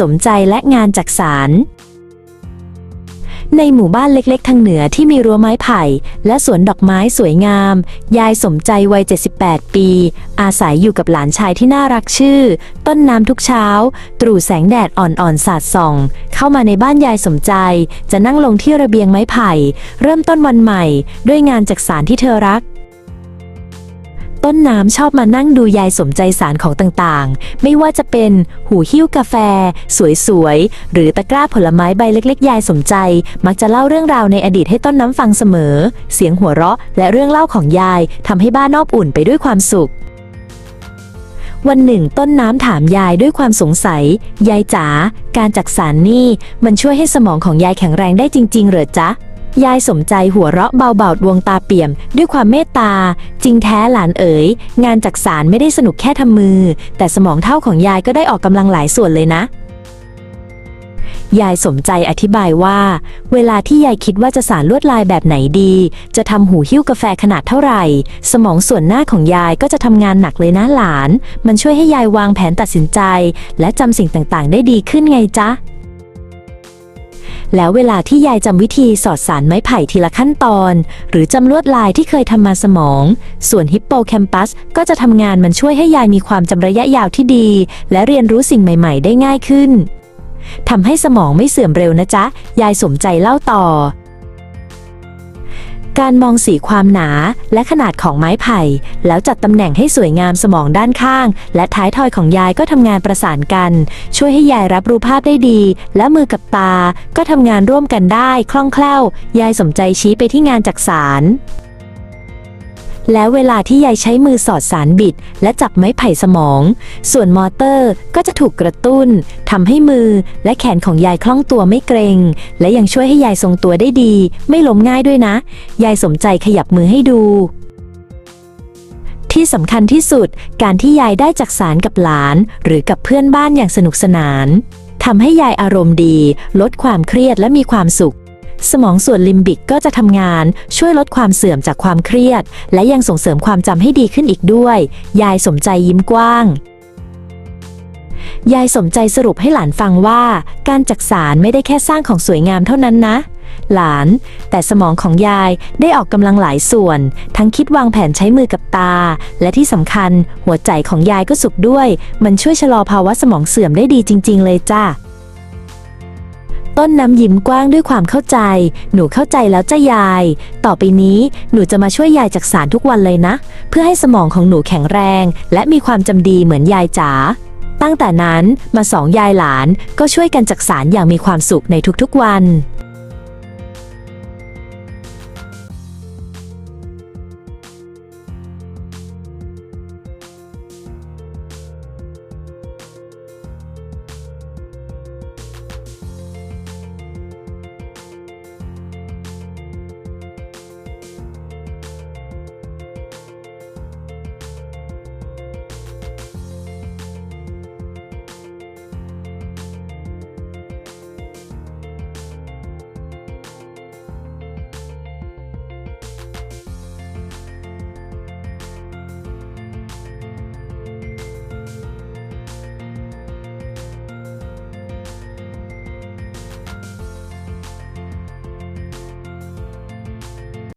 สมใจและงานจักสารในหมู่บ้านเล็กๆ ทางเหนือที่มีรั้วไม้ไผ่ และสวนดอกไม้สวยงาม ยายสมใจวัย 78 ปี อาศัยอยู่กับหลานชายที่น่ารักชื่อ ต้นน้ำทุกเช้า ตรู่แสงแดดอ่อนๆ สาดส่อง เข้ามาในบ้านยายสมใจ จะนั่งลงที่ระเบียงไม้ไผ่ เริ่มต้นวันใหม่ ด้วยงานจักสารที่เธอรัก ต้นน้ำชอบมานั่งดูยายสมใจสารของต่างๆ ไม่ว่าจะเป็นหูหิ้วกาแฟ สวยๆ หรือตะกร้าผลไม้ใบเล็ก ๆ ยายสมใจ มักจะเล่าเรื่องราวในอดีตให้ต้นน้ำฟังเสมอ เสียงหัวเราะ และเรื่องเล่าของยายทำให้บ้านอบอุ่นไปด้วยความสุขวันหนึ่งต้นน้ำถามยายด้วยความสงสัย ยายจ๋าการจักสารนี่ มันช่วยให้สมองของยายแข็งแรงได้จริง ๆ เหรอจ๊ะ ยายสมใจหัวเราะเบาๆดวงตาเปี่ยม ด้วยความเมตตา จริงแท้หลานเอ๋ย งานจักสารไม่ได้สนุกแค่ทำมือ แต่สมองเท่าของยายก็ได้ออกกำลังหลายส่วนเลยนะยายสมใจอธิบายว่า เวลาที่ยายคิดว่าจะสารลวดลายแบบไหนดี จะทำหูหิ้วกาแฟขนาดเท่าไหร่ สมองส่วนหน้าของยายก็จะทำงานหนักเลยนะหลาน มันช่วยให้ยายวางแผนตัดสินใจ และจำสิ่งต่างๆ ได้ดีขึ้นไงจ๊ะ แล้วเวลาที่ยายจำวิธีสอดสารไม้ไผ่ทีละขั้นตอน หรือจำลวดลายที่เคยทำมาสมอง ส่วนฮิปโปแคมปัสก็จะทำงานมันช่วยให้ยายมีความจำระยะยาวที่ดี และเรียนรู้สิ่งใหม่ ๆ ได้ง่ายขึ้นทำให้สมองไม่เสื่อมเร็วนะจ๊ะ ยายสมใจเล่าต่อ การมองสีความหนาและขนาดของไม้ไผ่ แล้วจัดตำแหน่งให้สวยงามสมองด้านข้าง และท้ายทอยของยายก็ทำงานประสานกัน ช่วยให้ยายรับรู้ภาพได้ดี และมือกับตา ก็ทำงานร่วมกันได้คล่องแคล่ว ยายสมใจชี้ไปที่งานจักสาร แล้วเวลาที่ยายใช้มือสอดสารบิด และจับไม้ไผ่สมอง ส่วนมอเตอร์ก็จะถูกกระตุ้นทำให้มือและแขนของยายคล่องตัวไม่เกรง และยังช่วยให้ยายทรงตัวได้ดี ไม่ล้มง่ายด้วยนะ ยายสมใจขยับมือให้ดูที่สำคัญที่สุดการที่ยายได้จักสารกับหลาน หรือกับเพื่อนบ้านอย่างสนุกสนานทำให้ยายอารมณ์ดี ลดความเครียดและมีความสุข สมองส่วนลิมบิกก็จะทำงานช่วยลดความเสื่อมจากความเครียด และยังส่งเสริมความจำให้ดีขึ้นอีกด้วย ยายสมใจยิ้มกว้าง ยายสมใจสรุปให้หลานฟังว่า การจักสารไม่ได้แค่สร้างของสวยงามเท่านั้นนะ หลาน แต่สมองของยายได้ออกกำลังหลายส่วน ทั้งคิดวางแผนใช้มือกับตา และที่สำคัญ หัวใจของยายก็สุขด้วย มันช่วยชะลอภาวะสมองเสื่อมได้ดีจริง ๆ เลยจ้า ต้นน้ำยิ้มกว้างด้วยความเข้าใจ หนูเข้าใจแล้วจ้ายาย ต่อไปนี้หนูจะมาช่วยยายจักสารทุกวันเลยนะ เพื่อให้สมองของหนูแข็งแรง และมีความจำดีเหมือนยายจ๋า ตั้งแต่นั้นมาสองยายหลานก็ช่วยกันจักสารอย่างมีความสุขในทุกๆวัน